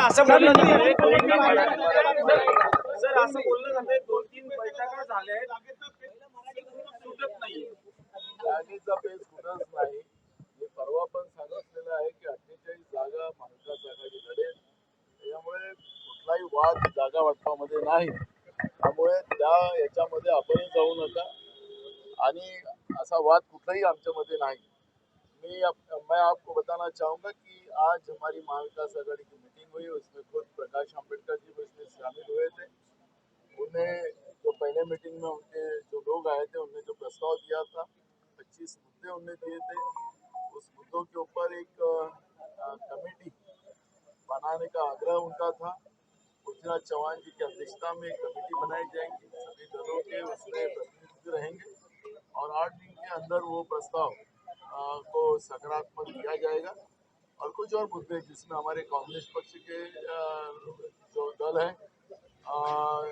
असं बोललं जातंय सर असं बोललं जातंय दोन तीन बैठका झाल्या आहेत. सुटत नाही जागेचा पेच कुठंच नाही. मी परवा पण सांगितलेलं आहे की अठ्ठेचाळीस जागा महाविकास आघाडी लढेल त्याच्यामुळे कुठलाही वाद जागा वाटपामध्ये नाही. त्यामुळे त्या याच्यामध्ये आपणही जाऊ नका. आणि असा वाद कुठलाही आमच्यामध्ये नाही. मैं आप, मैं आपको बताना चाहूँगा कि आज हमारी महाविकास आघाड़ी की हुई उसमें खुद प्रकाश आम्बेडकर जी भी उसमें शामिल हुए थे। उन्हें जो पहले मीटिंग में उनके जो लोग आए थे, उन्हें जो प्रस्ताव दिया था, पच्चीस मुद्दे उन्हें दिए थे। उस मुद्दों के ऊपर एक कमेटी बनाने का आग्रह उनका था। पृथ्वीराज चौहान जी की अध्यक्षता में एक कमेटी बनाई जाएगी। सभी दलों के उसमें प्रतिनिधि रहेंगे और आठ दिन के अंदर वो प्रस्ताव को सकारात्मक दिया जाएगा। और कुछ और मुद्दे जिसमें हमारे कांग्रेस पक्ष के जो दल है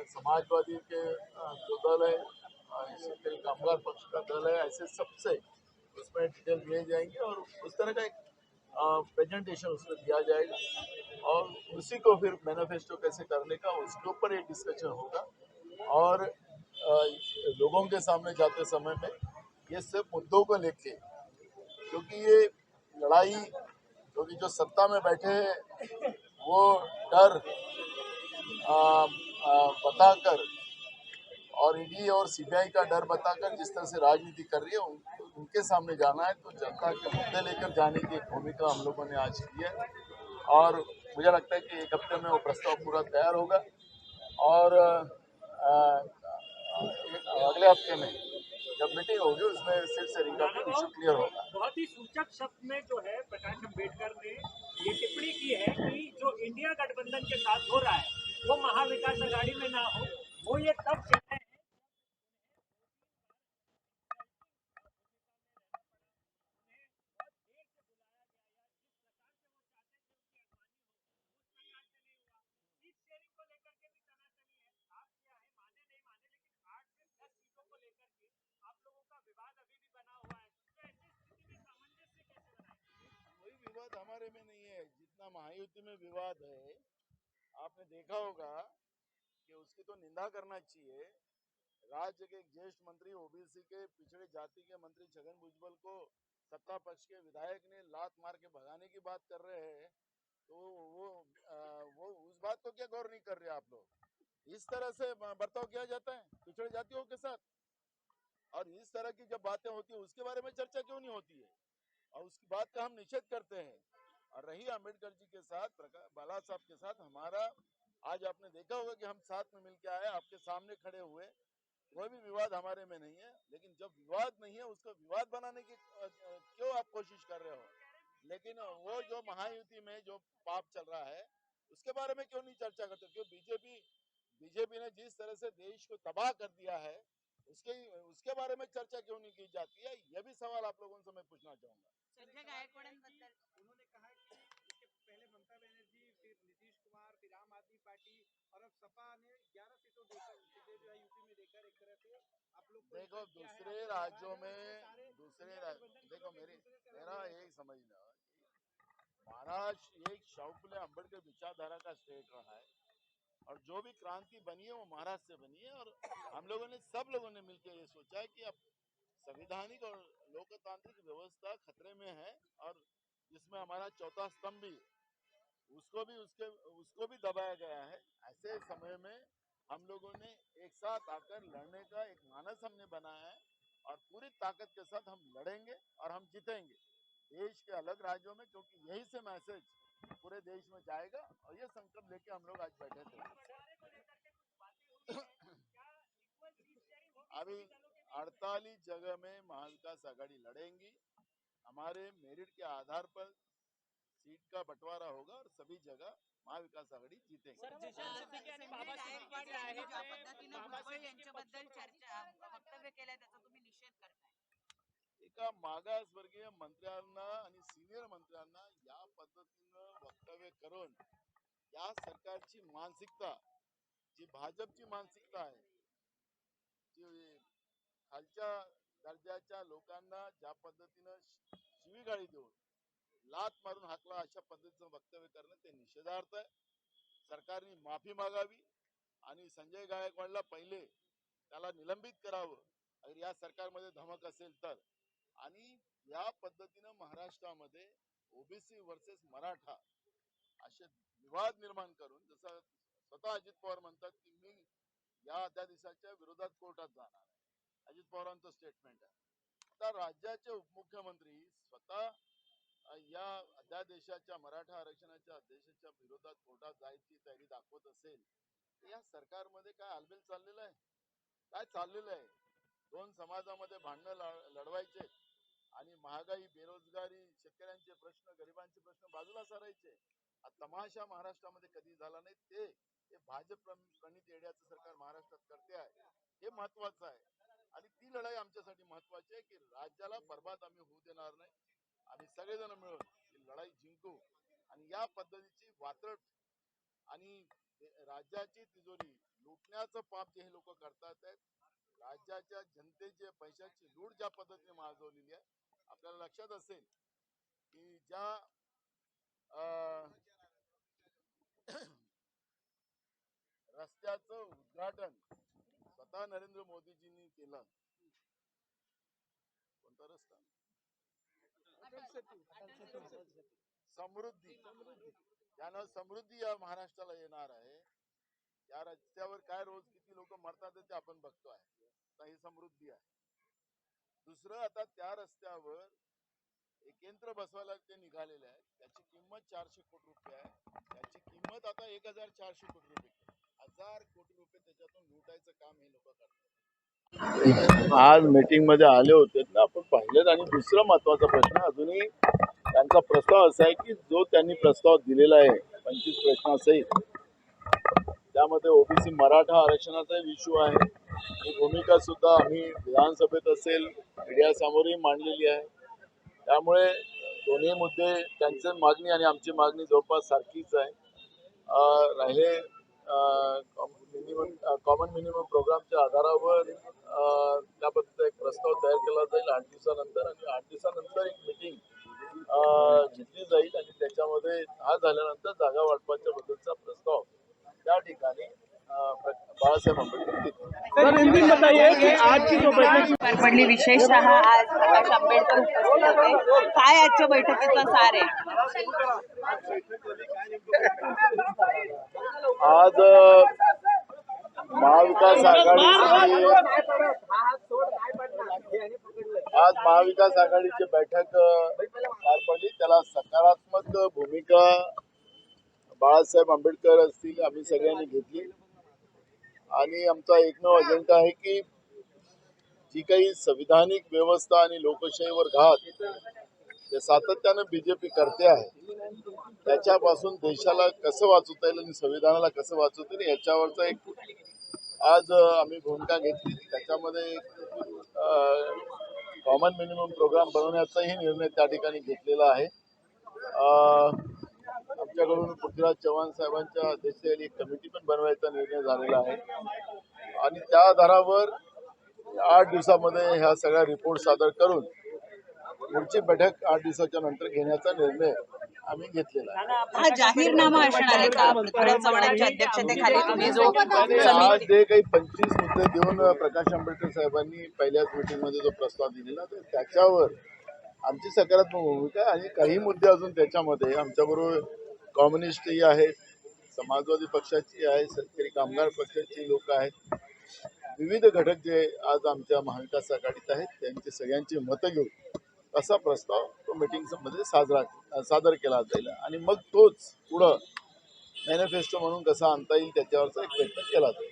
समाजवादी के जो दल है शेतकरी कामगार पक्ष का दल है, ऐसे सबसे उसमें डिटेल लिए जाएँगे और उस तरह का एक प्रेजेंटेशन उसमें दिया जाएगा। और उसी को फिर मैनिफेस्टो कैसे करने का, उसके ऊपर एक डिस्कशन होगा। और लोगों के सामने जाते समय में ये सब मुद्दों को लेके, क्योंकि ये लड़ाई क्योंकि जो सत्ता में बैठे हैं वो डर आ, आ, बताकर और ईडी और सीबीआई का डर बताकर जिस तरह से राजनीति कर रही है उन, उनके सामने जाना है तो जनता के मुद्दे लेकर जाने की एक भूमिका हम लोगों ने आज की है। और मुझे लगता है कि एक हफ़्ते में वो प्रस्ताव पूरा तैयार होगा। और आ, एक अगले हफ़्ते में जब मीटिंग होगी, उसमें सीट शेयरिंग का इशू क्लियर होगा। बहुत ही सूचक शब्द में जो है, प्रकाश अंबेडकर ने ये टिप्पणी की है कि जो इंडिया गठबंधन के साथ हो रहा है, वो महाविकास आघाड़ी में ना हो, वो ये तब चाहे हैं कोई हमारे में नहीं है जितना महायुति में विवाद है आपने देखा होगा कि उसकी तो निंदा करना चाहिए। राज्य के एक ज्येष्ठ मंत्री ओबीसी के पिछड़े जाति के मंत्री छगन भुजबल को सत्ता पक्ष के विधायक ने लात मार के भगाने की बात कर रहे हैं तो वो आ, वो उस बात को क्या गौर नहीं कर रहे आप लोग? इस तरह से बर्ताव किया जाता है पिछड़े जातियों के साथ। और इस तरह की जब बातें होती है उसके बारे में चर्चा क्यों नहीं होती है? और उसकी बात का हम निषेध करते हैं। और रही अंबेडकर जी के साथ बाला साहब के साथ हमारा आज आपने देखा होगा कि हम साथ में मिलके आए आपके सामने खड़े हुए। कोई भी विवाद हमारे में नहीं है लेकिन जब विवाद नहीं है उसको विवाद बनाने की क्यों आप कोशिश कर रहे हो? लेकिन वो जो महायुति में जो पाप चल रहा है उसके बारे में क्यों नहीं चर्चा करते क्यों बीजेपी बीजेपी ने जिस तरह से देश को तबाह कर दिया है उसके उसके बारे में चर्चा क्यों नहीं की जाती है? यह भी सवाल आप लोगों से मैं पूछना चाहूँगा। पार्टी और अब सपा ने 11 सीटों सीटें जो है यूपी में देकर एक तरह से आप लोग देखो है। दूसरे राज्यों में दूसरे राज्य देखो मेरी मेरा यही समझना महाराष्ट्र एक शौफुल अंबेडकर विचारधारा का स्टेट रहा है और जो भी क्रांति बनी है वो महाराष्ट्र से बनी है और हम लोगों ने सब लोगों ने मिलकर ये सोचा है कि अब संविधानिक और लोकतांत्रिक व्यवस्था खतरे में है और जिसमें हमारा चौथा स्तंभ भी उसको भी उसके उसको भी दबाया गया है। ऐसे समय में हम लोगों ने एक साथ आकर लड़ने का एक मानस हमने बनाया है और पूरी ताकत के साथ हम लड़ेंगे और हम जीतेंगे। देश के अलग राज्यों में क्योंकि यही से मैसेज पूरे देश में जाएगा और ये संकल्प लेके हम लोग आज बैठे थे। अभी 48 जगह में महाविकास आघाड़ी लड़ेंगी। हमारे मेरिट के आधार पर सीट का बंटवारा होगा और सभी जगह महाविकास आघाडी जीतेंगे। एका मागासवर्गीय मंत्र्यांना आणि सिनियर मंत्र्यांना या पद्धतीनं वक्तव्य करून या सरकारची मानसिकता जी भाजपची मानसिकता आहे जी खालच्या दर्जाच्या लोकांना ज्या पद्धतीनं शिवीगाळी देऊन लात मारून हाकला अशा पद्धतीचं वक्तव्य करणं ते निषेधार्थ आहे. सरकारने माफी मागावी आणि संजय गायकवाडला पहिले त्याला निलंबित करावं. अगर या सरकारमध्ये धमक असेल तर. आणि या पद्धतीनं महाराष्ट्रामध्ये ओबीसी वर्सेस मराठा असे विवाद निर्माण करून जसं स्वतः अजित पवार म्हणतात की मी या अध्यादेशाच्या विरोधात कोर्टात जाणार आहे. अजित पवारांचं स्टेटमेंट आहे. आता राज्याचे उपमुख्यमंत्री स्वतः या अध्यादेशाच्या मराठा आरक्षणाच्या अध्यादेशाच्या विरोधात कोर्टात जायची तयारी दाखवत असेल तर या सरकारमध्ये काय आलबेल चाललेलं आहे? काय चाललेलं आहे? दोन समाजामध्ये भांडणं लढवायचे आणि महागाई बेरोजगारी शेतकऱ्यांचे प्रश्न गरिबांचे प्रश्न बाजूला सारायचे. हा तमाशा महाराष्ट्रामध्ये कधी झाला नाही ते हे भाजप प्रणित येड्याचं सरकार महाराष्ट्रात करते आहे हे महत्वाचं आहे. आणि ती लढाई आमच्यासाठी महत्वाची आहे की राज्याला बर्बाद आम्ही होऊ देणार नाही. आम्ही सगळेजण मिळून ही लढाई जिंकू आणि या पद्धतीची वात्रट आणि राज्याची तिजोरी लुटण्याचं पाप जे हे लोक करतात आहेत राज्याच्या जनतेचे पैशाची लूट ज्या पद्धतीने माजवलेली आहे आपल्याला लक्षात असेल की ज्या अं, रस्त्याचं उद्घाटन स्वतः नरेंद्र मोदीजींनी केलं. कोणता रस्ता? समृद्धी. त्यानं समृद्धी या महाराष्ट्राला येणार आहे. या रस्त्यावर काय रोज किती लोक मरतात ते आपण बघतोय आता ही समृद्धी आहे. दुसरं आता त्या रस्त्यावर एक यंत्र बसवायला ते निघालेले आहे त्याची किंमत चारशे कोटी रुपये आहे. त्याची किंमत आता एक हजार चारशे कोटी रुपये. हजार कोटी रुपये त्याच्यातून लुटायचं काम हे लोक करतात. आज मीटिंगमध्ये आले होते ना आपण पाहिलेत. आणि दुसरा महत्त्वाचा प्रश्न अजूनही त्यांचा प्रस्ताव असा आहे की जो त्यांनी प्रस्ताव दिलेला आहे पंचवीस प्रश्न असेल त्यामध्ये ओबीसी मराठा आरक्षणाचा इश्यू आहे. ही भूमिका सुद्धा आम्ही विधानसभेत असेल मीडियासमोरही मांडलेली आहे. त्यामुळे दोन्ही मुद्दे त्यांची मागणी आणि आमची मागणी जवळपास सारखीच आहे. राहिले राहिले मिनिमम कॉमन मिनिमम प्रोग्रामच्या आधारावर अं, त्याबद्दल एक प्रस्ताव तयार केला जाईल आठ दिवसानंतर आणि आठ दिवसानंतर एक मिटिंग घेतली जाईल आणि त्याच्यामध्ये हा झाल्यानंतर जागा वाटपाच्या बद्दलचा प्रस्ताव त्या ठिकाणी बाळासाहेब आंबेडकर पडली विशेषतः आज प्रकाश आंबेडकर उपस्थित होते. काय आजच्या बैठकीचा सार आहे? आज महाविकास आघाडीची आज महाविकास आघाडीची बैठक पार पडली. त्याला सकारात्मक भूमिका बाळासाहेब आंबेडकर असतील आम्ही सगळ्यांनी घेतली. आणि आमचा एकमेव अजेंडा आहे की जी काही संविधानिक व्यवस्था आणि लोकशाहीवर घात जे सातत्यानं बीजेपी करते आहे. त्याच्यापासून देशाला कसं वाचवता येईल आणि संविधानाला कसं वाचवता येईल याच्यावरचा एक आज आम्ही भूमिका घेतली. त्याच्यामध्ये कॉमन मिनिमम प्रोग्राम बनवण्याचाही निर्णय त्या ठिकाणी घेतलेला आहे. आमच्याकडून पृथ्वीराज चव्हाण साहेबांच्या अध्यक्षतेखाली एक कमिटी पण बनवायचा निर्णय झालेला आहे. आणि त्या आधारावर आठ दिवसामध्ये ह्या सगळ्या रिपोर्ट सादर करून पुढची बैठक आठ दिवसाच्या नंतर घेण्याचा निर्णय आम्ही घेतलेला आहे. हा जाहीरनामा असणार आहे का? पृथ्वीराज चव्हाणांच्या अध्यक्षतेखाली तुम्ही जो आज समिती जे काही पंचवीस मुद्दे देऊन प्रकाश आंबेडकर साहेबांनी पहिल्याच मीटिंगमध्ये जो प्रस्ताव दिलेला तर त्याच्यावर आमची सकारात्मक भूमिका आहे. आणि काही मुद्दे अजून त्याच्यामध्ये आमच्याबरोबर कम्युनिस्टही आहेत समाजवादी पक्षाची आहे शेतकरी कामगार पक्षाची लोक आहेत. विविध घटक जे आज आमच्या महाविकास आघाडीत आहेत त्यांचे सगळ्यांची मतं घेऊन असा प्रस्ताव तो मीटिंगमध्ये साजरा सादर केला जाईल. आणि मग तोच पुढं मॅनिफेस्टो म्हणून कसा आणता येईल त्याच्यावरचा एक प्रयत्न केला जाईल.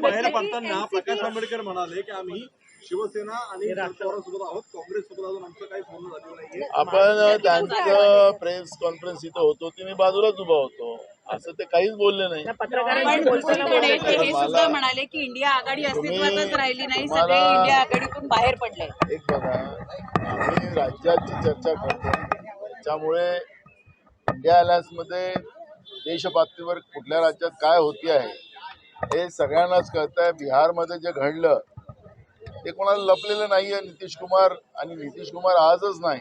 बाहेर पडताना प्रकाश आंबेडकर म्हणाले की आम्ही शिवसेना आणि पवारांसोबत आहोत काँग्रेस सोबत अजून आमचं काही बोलणं झालेलं नाहीये. आपण त्यांचं प्रेस कॉन्फरन्स इथं होतो ते मी बाजूलाच उभा होतो. असं ते काहीच बोलले नाही. हे सुद्धा म्हणाले की इंडिया आघाडी अस्तित्वातच राहिली नाही सगळे इंडिया आघाडीतून बाहेर पडले. एक बघा आम्ही राज्याची चर्चा करतो त्याच्यामुळे इंडिया अलायन्समध्ये देशपातळीवर कुठल्या राज्यात काय होती आहे हे सगळ्यांनाच कळतं आहे बिहारमध्ये जे घडलं ते कोणाला लपलेलं नाही आहे नितीश कुमार आणि नितीश कुमार आजच नाही.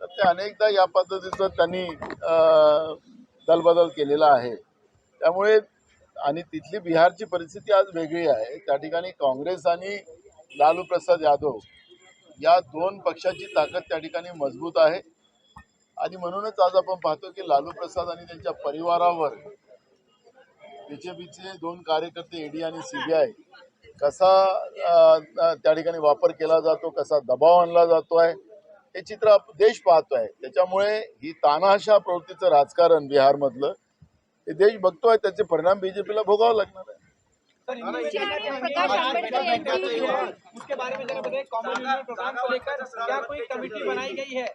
तर ते अनेकदा या पद्धतीचं त्यांनी दलबदल केलेला आहे. त्यामुळे आणि तिथली बिहारची परिस्थिती आज वेगळी आहे. त्या ठिकाणी काँग्रेस आणि लालू प्रसाद यादव या दोन पक्षाची ताकद त्या ठिकाणी मजबूत आहे. आणि म्हणूनच आज आपण पाहतो की लालू प्रसाद आणि त्यांच्या परिवारावर बीजेपीचे दोन कार्यकर्ते ईडी आणि सीबीआय कसा त्या ठिकाणी वापर केला जातो कसा दबाव आणला जातो आहे हे चित्र आप- देश पाहतोय. त्याच्यामुळे ही तानाशा प्रवृत्तीचं राजकारण बिहारमधलं हे देश बघतोय त्याचे परिणाम बीजेपीला भोगावं लागणार आहे. उसके बारे में जरा बताइए कॉमन यूनियन प्रोग्राम को लेकर क्या कोई कमेटी बनाई गई है?